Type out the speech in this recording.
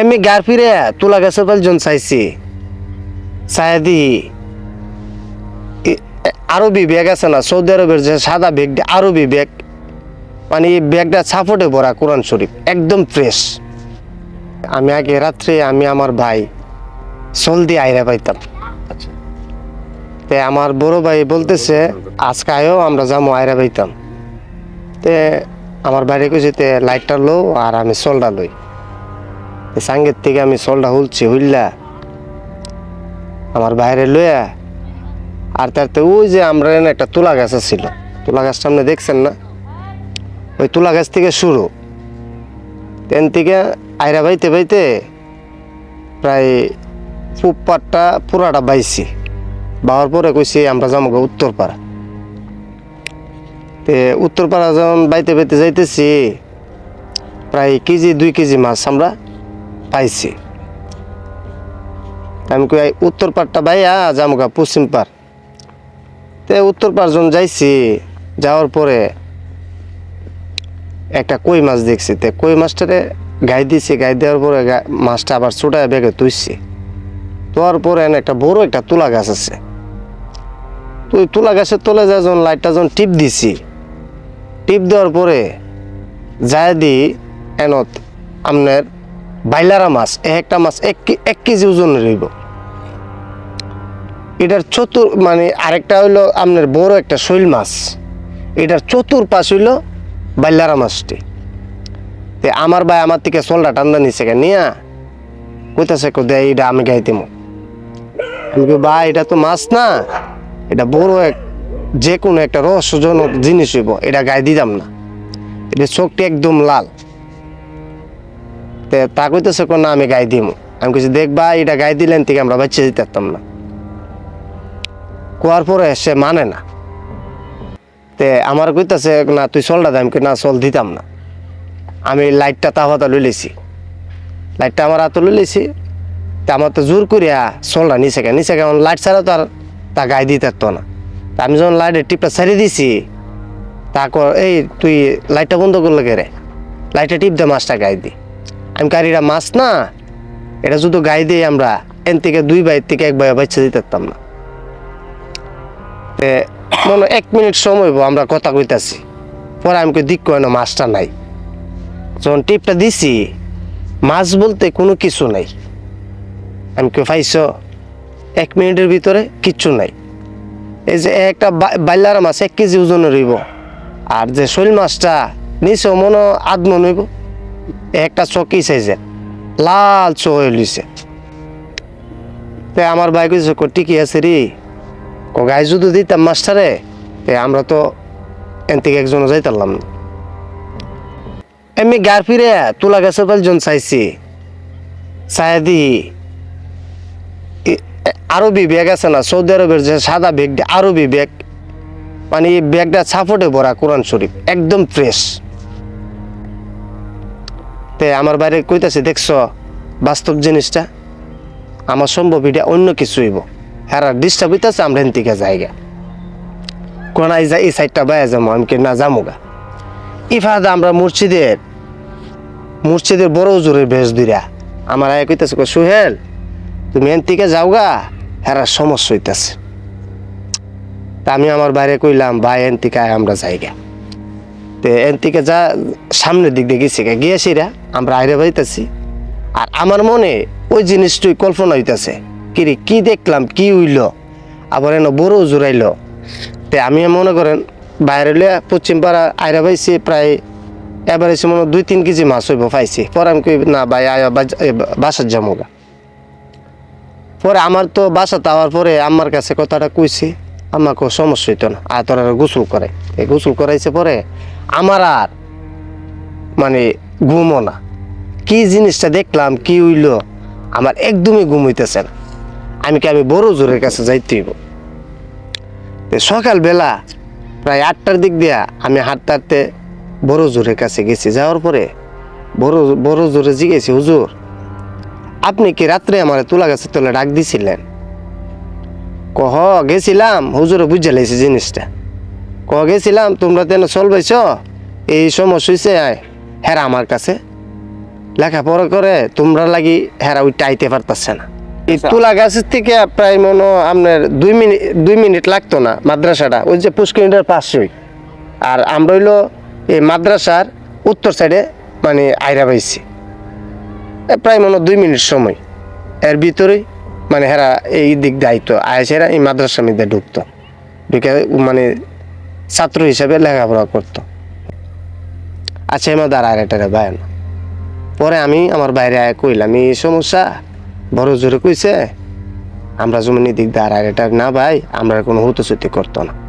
এমনি গার ফিরে তুলা গাছের পাঁচজন চাইছি। চাইদি আরবি ব্যাগ আছে না? সৌদি আরবের যে সাদা ব্যাগ আরবি ব্যাগ। মানে এই ব্যাগটা ছাপটে ভরা কোরআন শরীফ একদম ফ্রেশ আমি আগে রাত্রে আমি আমার ভাই সলদি আইরা পাইতাম। আচ্ছা। তে আমার বড় ভাই বলতেছে আজকে আয়ো আমরা যাব আয়রা পাইতাম। তে আমার বাইরে কইছে তে লাইটটা লো আর আমি সোলটা লই। সাঙ্গের থেকে আমি সলটা হুলছি, হুইল্লা। আমার বাইরে লইয়া, আর তার তো ওই যে আমরা একটা তুলা গাছ ছিল তুলা গাছটা আপনি দেখছেন না? ওই তুলা গাছ থেকে শুরু। তেন থেকে আয়রা বাইতে বাইতে প্রায় ফুটপাটটা পুরাটা বাইছি। বাবার পরে কইছি, আমরা যাব উত্তরপাড়া। তে উত্তরপাড়া যখন বাইতে বাইতে যাইতেছি, প্রায় কেজি, দুই কেজি মাছ আমরা পাইছি। আমি কই উত্তর পাড়টা বাইয়া গা পশ্চিম পাড়। তে উত্তর পাড় জন যাইছি, যাওয়ার পরে একটা কই মাছ দেখছি। তে কই মাছটারে গাই দিছি, গাই দেওয়ার পরে মাছটা আবার ছোটায় বেগে তুইছি। তোয়ার পরে এনে একটা বড় একটা তুলা গাছ আছে। তুই তুলা গাছের তলে যা যখন লাইটটা যখন টিপ দিছি, টিপ দেওয়ার পরে যায় দি, এনত আপনার বাইলারা মাছ, এক একটা মাছ এক এক কেজি ওজন রইব এটার চতুর মানে আরেকটা হইল আপনার বড় একটা শৈল মাছ। এটার চতুর পাশ হইল বাইলারা মাছটি। আমার ভাই আমার থেকে সোলটা টান্দা নিছে কে, নিয়া কইতাছে কো দেয় এটা আমি গাই দিমু আমি ভাই, এটা তো মাছ না। এটা বড় এক যে কোনো একটা রহস্যজনক জিনিস হইব, এটা গায়ে দিতাম না। এটা চোখটি একদম লাল। তে তা কইতেছে কোন না, আমি গাই দিমু। আমি কইছি, দেখ ভাই, এটা গাই দিলেন থেকে আমরা বাচ্চা দিতে পারতাম না। কোয়ার পরে সে মানে না। তে আমার কইতাছে, না, তুই চলটা দাম কি না, চল দিতাম না। আমি লাইটটা তাহাতা লই লেছি লাইটটা আমার হাতে লই লেছি তা আমার তো জোর করিয়া চলটা নিচে গে, নিচে কেমন লাইট ছাড়া তো আর তা গাই দিতে পারতো না। তা আমি যখন লাইটের টিপটা ছাড়িয়ে দিছি, তা এই, তুই লাইটটা বন্ধ করলে কে রে? লাইটটা টিপ দে, মাছটা গায়ে দি। আমি কারিরা মাছ না, এটা শুধু গাই দিই আমরা এন থেকে দুই বাইর থেকে এক বাইরে বাচ্চা দিতে পারতাম না। মনে এক মিনিট সময় আমরা কথা কইতাছি। পরে আমি কই দিক কয় না, মাছটা নাই। যখন টিপটা দিছি, মাছ বলতে কোনো কিছু নাই। আমি কে পাইছ এক মিনিটের ভিতরে কিচ্ছু নাই। এই যে একটা বাইলার মাছ এক কেজি ওজনের রইব আর যে শৈল মাছটা নিচেও মনে হয় আধ মন হইব। একটা চকি সাইজের লাল চো লইছে তে আমার ভাই কইছে টিকি আছে রে। কো গাই যদি দিতাম মাস্টারে, তে আমরা তো এন থেকে একজনও যাইতারলাম না। এমনি গার ফিরে তুলা গাছের পাঁচজন চাইছি। চাইদি আরবি ব্যাগ আছে না, সৌদি আরবের যে সাদা ব্যাগ, আরবি ব্যাগ মানে এই ব্যাগটা ছাপটে ভরা কোরআন শরীফ, একদম ফ্রেশ। তে আমার বাইরে কইতাছে দেখছ বাস্তব জিনিসটা? আমার সম্ভব এটা অন্য কিছু হইব। হ্যাঁ ডিস্টার্ব হইতেছে আমরা এন থেকে জায়গা কোন এই যা এই সাইডটা বাইরে যাব আমি কি না যাব গা আমরা মুর্শিদের মুর্শিদের বড় জোরের বেশ দিরা আমার আয় কইতাছে কই, সুহেল তুমি এন থেকে যাও গা হ্যাঁ সমস্যা হইতাছে। তা আমি আমার বাইরে কইলাম ভাই এন থেকে আয় আমরা যাইগা। তে এন থেকে যা সামনের দিক দিয়ে গেছি গা গিয়েছি রা আমরা আইরে বাইতেছি। আর আমার মনে ওই জিনিসটুই কল্পনা হইতাছে কিরে কি দেখলাম, কি হইল? আবার এনে বড় জোরাইল তে আমি মনে করেন বাইরে পশ্চিম পাড়া আইরা পাইছি প্রায় এবার এসে মনে দুই তিন কেজি মাছ হইব পাইছি। পরে আমি কই, না ভাই, আয় বাসার যাব গা। পরে আমার তো বাসা তাওয়ার পরে আমার কাছে কথাটা কইছি আমাকে সমস্যা হইতো না আর তোরা গোসল করে এই গোসল করাইছে পরে আমার আর মানে ঘুমো না। কি জিনিসটা দেখলাম, কি হইল, আমার একদমই ঘুম হইতেছে না। আমি কি আমি বড় জোরের কাছে যাইতে হইব? তো সকালবেলা প্রায় আটটার দিক দিয়া আমি হাঁটতে হাঁটতে বড় জোরের কাছে গেছি। যাওয়ার পরে বড় বড় জোরে জিগেছি হুজুর, আপনি কি রাত্রে আমার তুলা গাছের তলে ডাক দিছিলেন? কহ, গেছিলাম। হুজুরে বুঝে লাইছে জিনিসটা। কহ গেছিলাম তোমরা তেন চলবাইছ এই সমস্যা হয়েছে হ্যাঁ আমার কাছে। লেখাপড়া করে তোমরা লাগি হেরা ওইটা আইতে পারতাছে না। এই আচ্ছা। তুলা গাছের থেকে প্রায় মনে আপনার দুই মিনিট দুই মিনিট লাগতো না মাদ্রাসাটা ওই যে পুষ্করিটার পাশেই। আর আমরা হইল এই মাদ্রাসার উত্তর সাইডে মানে আইরা পাইছি। প্রায় মনে দুই মিনিট সময়। এর ভিতরেই মানে হেরা এই দিক দায়িত্ব আয়েসেরা এই মাদ্রাসার মধ্যে ঢুকতো। ঢুকে মানে ছাত্র হিসেবে লেখাপড়া করতো। আচ্ছা আমার দাঁড়ায় আর এটা ভাই না পরে আমি আমার বাইরে আয় কইলাম, এই সমস্যা? বড় জোরে কইছে? আমরা জমিনি দিক দাঁড়ায় এটা না ভাই, আমরা কোনো হুতসুতি করতো না।